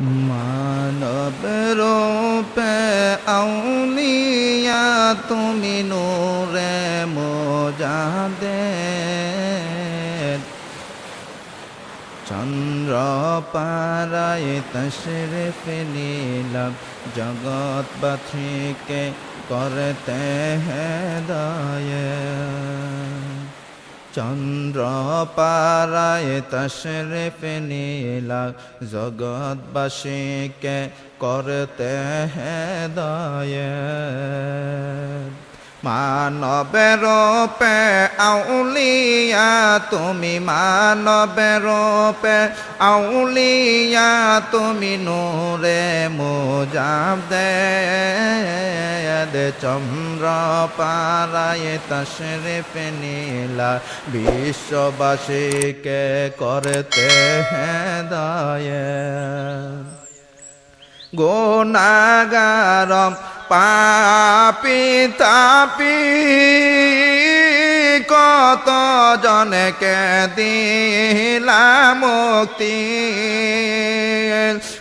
মানব রূপে আউলিয়া তুমি নূরে মোজাদের চন্দ্র পারায় তশরিফ নীলব জগৎ বাথিকে করতে হেদায় চন্দ্র পারায় তশরিফ নীলা জগৎবাসীকে করতে হেদায় মানবের রূপে আউলিয়া, তুমি মানবের রূপে আউলিয়া, তুমি নূরে মোজাব দে দে চন্দ্র পারায় তশরিফ নীলা, বিশ্ববাসীকে করতে হেদায় গুণাগারম পাপি তাপি কত জনকে দিলা মুক্তি?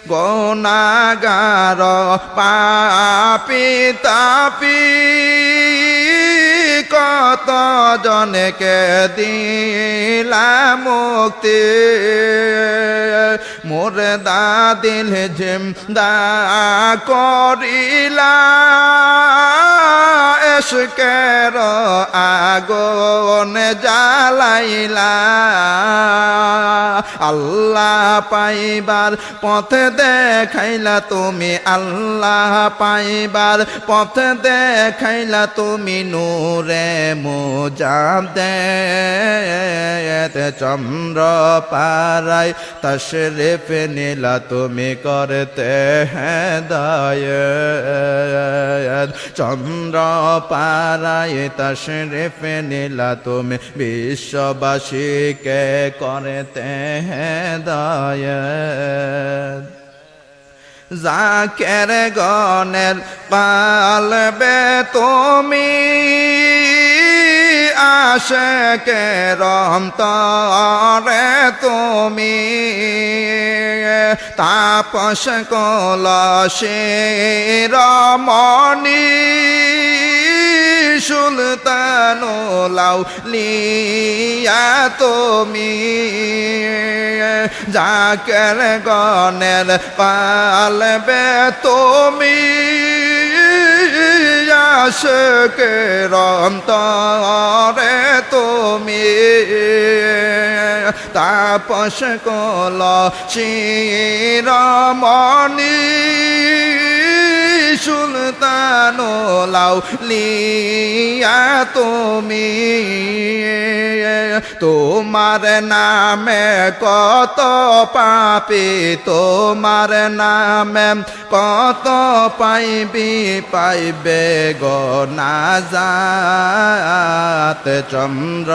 গুণাগার পাপি তাপি কত জনকে দিলা মুক্তি? মুর্দা দিল জিম দা করিলা। এসকের আগুন জ্বালাইলা। আল্লাহ পাইবার পথ দেখাইলা তুমি, আল্লাহ পাইবার পথ দেখাইলা তুমি নূরে মোজাব দে চন্দ্র পারায় তশরিফ নীলা তুমি করতে হেদায়ত। চন্দ্র পারায় তশরিফ নিলা তুমি বিশ্ববাসীকে করতে হেদায়ত। জাকের গনের পালবে তুমি আশেকে রম তরে তুমি। তাপস কলসে রমণী, সুলতান লাউ লিয়া তুমি। জাকের গনের পালবে তুমি। আশকে রন্তরে তুমি। তাপস কল শিরমণি সুলতান লাউ লিয়া তুমি। তোমার নামে কত পাপি, তোমার নামে কত পাইবি, পাইবে গো নাজাত চন্দ্র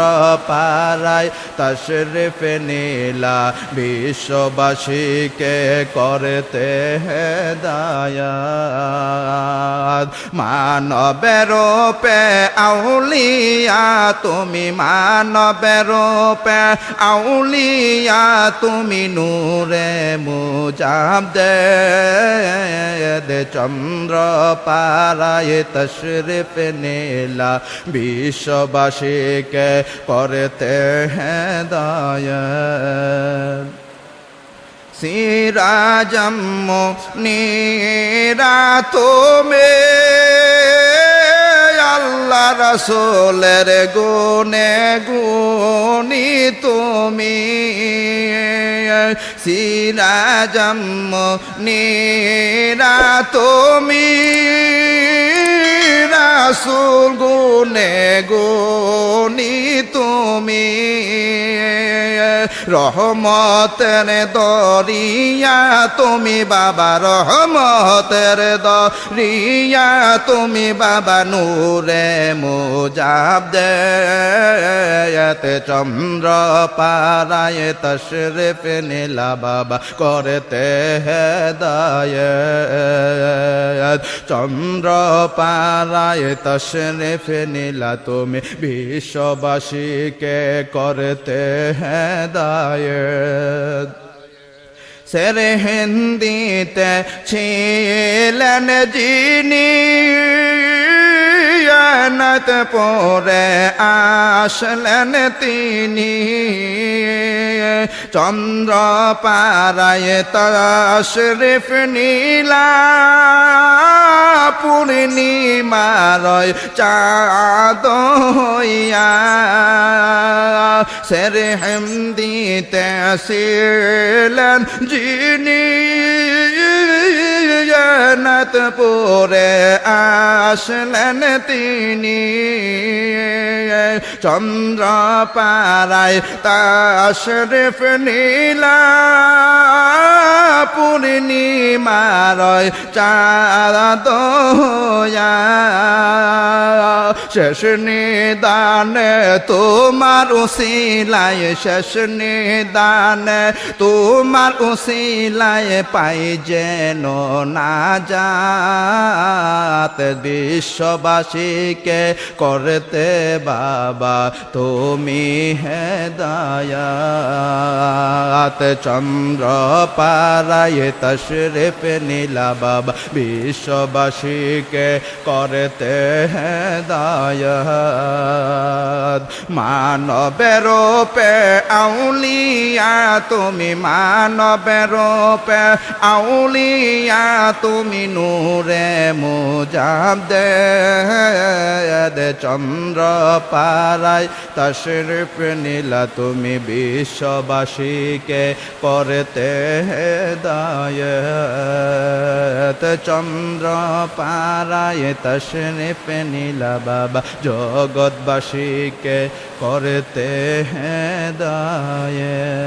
পারায় তশরিফ নীলা বিশ্ববাসীকে করতে হেদায়াত। মানবের রূপে আউলিয়া, তুমি মানবের রূপে আউলিয়া, তুমি নূরে মুজাব দে দে চন্দ্র পারায় তশরিফ নীলা, বিশ্ববাসীকে করতে হেদায়ত। সিরাজম নীরা তুমি আল্লাহ রসোলের গুনে গুনি তুমি সিরাজম নীরা তুমি রাসুল গুনে গুনি তুমি রহমতের দরিয়া, তুমি বাবা রহমতের দরিয়া, তুমি বাবা নূরে মুজাব দে চন্দ্র পারায় তশরিফ নীলা বাবা করতে হেদায়ত। চন্দ্র পারায় তশরিফ নীলা, তুমি বিশ্ববাসীকে করতে হেদায়ত সেরে হিন্দিতে ছিলেন যিনি নত পরে আসলেন তিনি। চন্দ্র পারায় তশরিফ নীলা, পূর্ণিমারয় চাঁদ হইয়া সের হিন্দিতে আসিলেন যিনি জন্নত পরে আসলেন তিনি চন্দ্র পারায় তাশরিফ নীলা পূর্ণিমারয় চাঁদ হইয়া শেষ নিদানে তোমার উসিলায় শেষ নিদানে তোমার উসিলায় পাই যেন না যাত। বিশ্ববাসীকে করতে বাবা, তুমি হেদায়াত চন্দ্র পারায় তশরিফ নীলা বাবা, বিশ্ববাসীকে করতে হেদায়াত মানবের পে আউলিয়া, তুমি মানবের পে আউলিয়া, তুমি নূরে মুজাব দে চন্দ্র পারায় তশরিফ নীলা, তুমি বিশ্ববাসীকে করতে হেদায়ত। চন্দ্র পারায় তশরিফ নীলা, বাবা। জগৎবাসীকে করতে হেদায়ত।